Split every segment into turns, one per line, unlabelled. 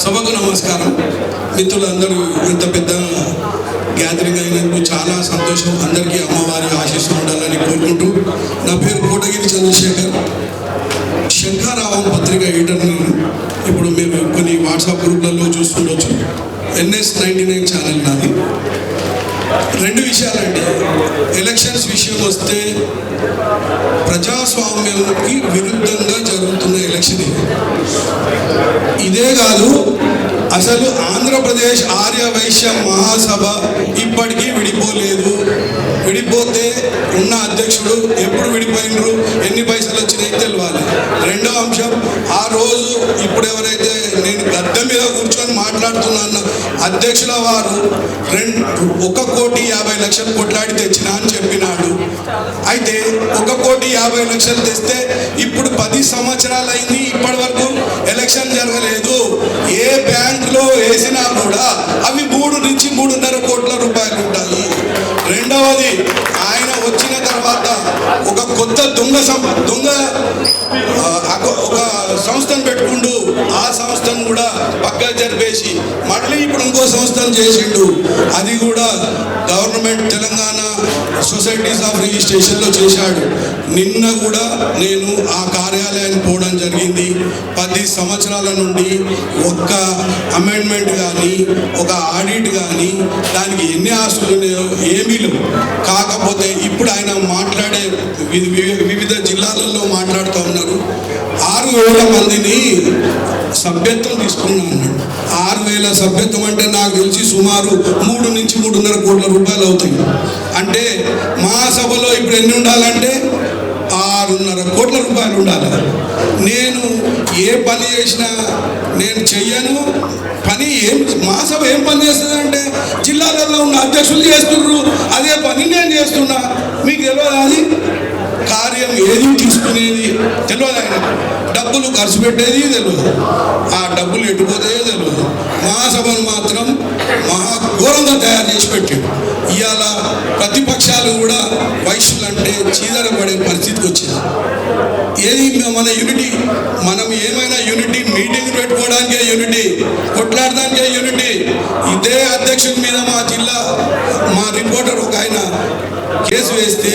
సభకు నమస్కారం. మిత్రులందరూ ఇంత పెద్ద గ్యాదరింగ్ అయినందుకు చాలా సంతోషం. అందరికీ అమ్మవారి ఆశీస్సు ఉండాలని కోరుకుంటూ నా పేరు కోటగిరి చంద్రశేఖర్. శంఖారావం పత్రిక ఎడిటర్ ఇప్పుడు మీరు కొన్ని వాట్సాప్ గ్రూప్లలో చూస్తుండొచ్చు. ఎన్ఎస్ నైంటీ నైన్ ఛానల్ నాది. రెండు విషయాలండి. ఎలక్షన్స్ విషయం వస్తే ప్రజాస్వామ్యానికి విరుద్ధంగా జరుగుతున్న ఎలక్షన్. ఇది ఇదే కాదు అసలు ఆంధ్రప్రదేశ్ ఆర్య వైశ్య మహాసభ ఇప్పటికీ విడిపోలేదు. విడిపోతే ఉన్న అధ్యక్షుడు ఎప్పుడు విడిపోయినరు ఎన్ని పైసలు వచ్చినాయి తెలియాలి రెండో అంశం ఆ రోజు ఇప్పుడు ఎవరైతే నేను గద్దె మీద కూర్చొని మాట్లాడుతున్నాను అధ్యక్షుల వారు రెండు ఒక కోటి యాభై లక్షలు కొట్లాడి తెచ్చిన అని చెప్పినాడు. అయితే ఒక కోటి యాభై లక్షలు తెస్తే ఇప్పుడు పది సంవత్సరాలు అయింది ఇప్పటి వరకు. రెండవది ఆయన వచ్చిన తర్వాత ఒక కొత్త దొంగ సం- దొంగ ఒక సంస్థను పెట్టుకుంటూ ఆ సంస్థను కూడా పక్క జరిపేసి మళ్ళీ ఇప్పుడు ఇంకో సంస్థను చేసిండు. అది కూడా గవర్నమెంట్ తెలంగాణ సొసైటీస్ ఆఫ్ రిజిస్ట్రేషన్లో చేశాడు. నిన్న కూడా నేను ఆ కార్యాలయానికి పోవడం జరిగింది. పది సంవత్సరాల నుండి ఒక్క అమెండ్మెంట్ కానీ ఒక ఆడిట్ కానీ దానికి ఎన్ని ఆస్తులు ఉన్నాయో ఏమీ లేవు. కాకపోతే ఇప్పుడు ఆయన మాట్లాడే వివిధ జిల్లాలలో మాట్లాడుతూ ఉన్నారు. ఆరు వేల మందిని సభ్యత్వం తీసుకున్నాను అన్నాడు ఆరు వేల సభ్యత్వం అంటే నాకు తెలిసి సుమారు మూడు నుంచి మూడున్నర కోట్ల రూపాయలు అవుతాయి. అంటే మా సభలో ఇప్పుడు ఎన్ని ఉండాలంటే ఆరున్నర కోట్ల రూపాయలు ఉండాలి. నేను ఏ పని చేసినా నేను చెయ్యను. పని ఏం మా సభ ఏం పని చేస్తుందంటే జిల్లాలలో ఉన్న అధ్యక్షులు చేస్తున్నారు అదే పని నేను చేస్తున్నా. మీకు తెలియదు అది? కార్యం ఏది తీసుకునేది తెలియదు ఆయన డబ్బులు ఖర్చు పెట్టేది తెలియదు. ఆ డబ్బులు ఎట్టుపోతే తెలియదు. మహాసభను మాత్రం ఘోరంగా తయారు చేసి పెట్టాడు. ఇవాళ ప్రతిపక్షాలు కూడా వైశ్యులు అంటే చీదరపడే పరిస్థితికి వచ్చింది. ఏది మన యూనిటీ? మనం ఏమైనా యూనిటీ? మీటింగ్ పెట్టుకోవడానికే యూనిటీ కొట్లాడడానికే యూనిటీ. ఇదే అధ్యక్షుడి మీద మా జిల్లా మా రిపోర్టర్ ఒక ఆయన కేసు వేస్తే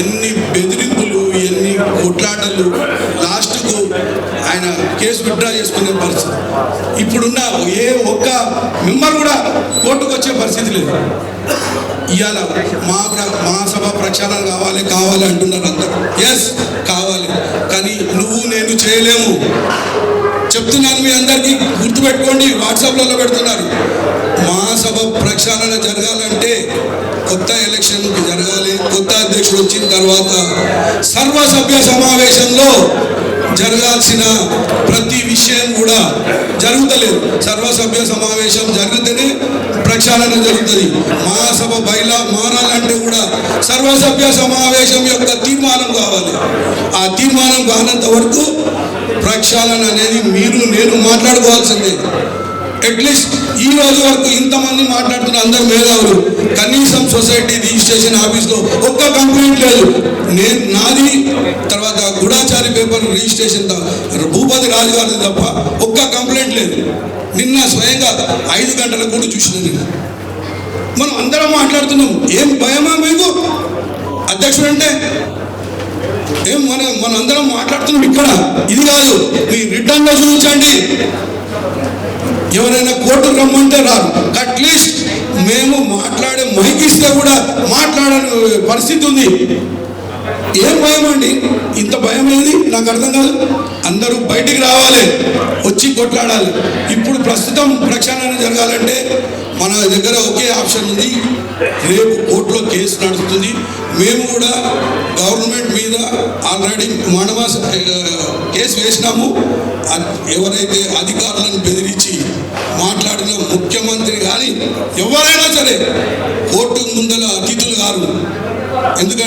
ఎన్ని బెదిరింపులు ఎన్ని కొట్లాటలు విత్డ్రా చేసుకునే పరిస్థితి. ఇప్పుడున్న ఏ ఒక్క మెంబర్ కూడా కోర్టుకు వచ్చే పరిస్థితి లేదు. ఇవాళ మా మహాసభ ప్రచారం సభ కావాలి కావాలి అంటున్నారు అందరూ. ఎస్ కావాలి. కానీ నువ్వు నేను చేయలేము. చెప్తున్నాను మీ అందరికీ గుర్తుపెట్టుకోండి వాట్సాప్లలో పెడుతున్నారు. మహాసభ సభ ప్రక్షాళన జరగాలంటే కొత్త ఎలక్షన్ జరగాలి కొత్త అధ్యక్షుడు వచ్చిన తర్వాత సర్వసభ్య సమావేశంలో జరగాల్సిన ప్రతి విషయం కూడా జరుగుతలేదు. సర్వసభ్య సమావేశం జరిగితేనే ప్రక్షాళన జరుగుతుంది. మహాసభ బయలా మారాలంటే కూడా సర్వసభ్య సమావేశం యొక్క తీర్మానం కావాలి. ఆ తీర్మానం కానంత వరకు ప్రక్షాళన అనేది మీరు నేను మాట్లాడుకోవాల్సిందే. అట్లీస్ట్ ఈ రోజు వరకు ఇంతమంది మాట్లాడుతున్న అందరు మేధావులు కనీసం సొసైటీ రిజిస్ట్రేషన్ ఆఫీస్లో ఒక్క కంప్లైంట్ లేదు. నేను నాది పేపర్ రిజిస్ట్రేషన్ భూపతి రాజు గారిది తప్ప ఒక్క కంప్లైంట్ లేదు. నిన్న స్వయంగా ఐదు గంటలకు కూడా చూసిన నేను. మనం అందరం మాట్లాడుతున్నాం. ఏం భయమా మీకు? అధ్యక్షుడు అంటే ఏం మన మన అందరం మాట్లాడుతున్నాం ఇక్కడ. ఇది కాదు మీ రిటర్న్లో చూపించండి. ఎవరైనా కోర్టు రమ్మంటే రారు. అట్లీస్ట్ మేము మాట్లాడే మైకిస్తే కూడా మాట్లాడని పరిస్థితి ఉంది. ఏం భయం అండి? ఇంత భయం ఏది? నాకు అర్థం కాదు. అందరూ బయటికి రావాలి. వచ్చి కొట్లాడాలి. ఇప్పుడు ప్రస్తుతం ప్రక్షాళన జరగాలంటే మన దగ్గర ఒకే ఆప్షన్ ఉంది. రేపు కోర్టులో కేసు నడుస్తుంది. మేము కూడా గవర్నమెంట్ మీద ఆల్రెడీ మానవ కేసు వేసినాము. ఎవరైతే అధికారులను బెదిరించి మాట్లాడిన ముఖ్యమంత్రి కానీ ఎవరైనా సరే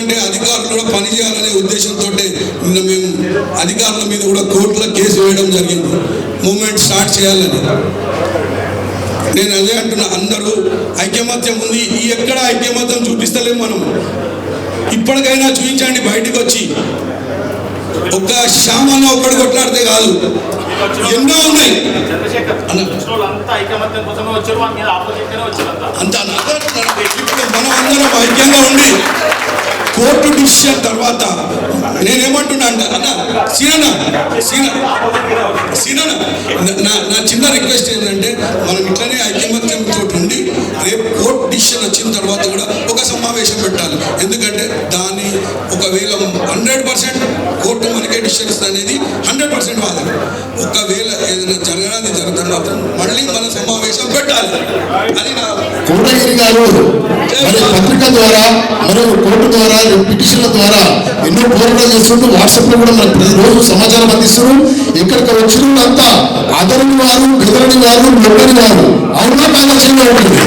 ఎందుకంటే అధికారులు కూడా పనిచేయాలనే ఉద్దేశంతో నిన్న మేము అధికారుల మీద కూడా కోర్టులో కేసు వేయడం జరిగింది. మూమెంట్ స్టార్ట్ చేయాలని. నేను అదే అంటున్నా అందరూ ఐక్యమత్యం ఉంది. ఈ ఎక్కడ ఐక్యమత్యం చూపిస్తలేం మనం. ఇప్పటికైనా చూపించండి బయటికి వచ్చి ఒక్క శ్యామన్న ఒక్కడు కొట్లాడితే కాదు. ఎన్నో ఉన్నాయి.
అంతా
మనం అందరం ఐక్యంగా ఉండి కోర్టు డిసిషన్ తర్వాత నేనేమంటున్నా అంటే అన్న సీనన్న సీన సీనన్న నా చిన్న రిక్వెస్ట్ ఏంటంటే మనం ఇట్లనే ఐకమత్యంతో ఉండి రేపు కోర్టు డిసిషన్ వచ్చిన తర్వాత కూడా ఒక సమావేశం పెట్టాలి. ఎందుకంటే దాని ఒకవేళ హండ్రెడ్ పర్సెంట్ కోర్టు మనకే డిసిషన్ అనేది హండ్రెడ్ పర్సెంట్ వాదన. ఒకవేళ ఏదైనా జరగడానికి జరగడం మాత్రం మళ్ళీ మన సమావేశం పెట్టాలి. అది నా
కోటగిరి మరి పత్రిక ద్వారా మరియు కోర్టు ద్వారా పిటిషన్ల ద్వారా ఎన్నో పోరాటాలు చేస్తుంటూ వాట్సాప్లో కూడా మనకు ప్రతిరోజు సమాచారం అందిస్తున్నారు ఇక్కడికి వచ్చినంతా అదరని వారు బెదరని వారు నొప్పని వారు. అవునా కాదా చిన్న ఉంటుంది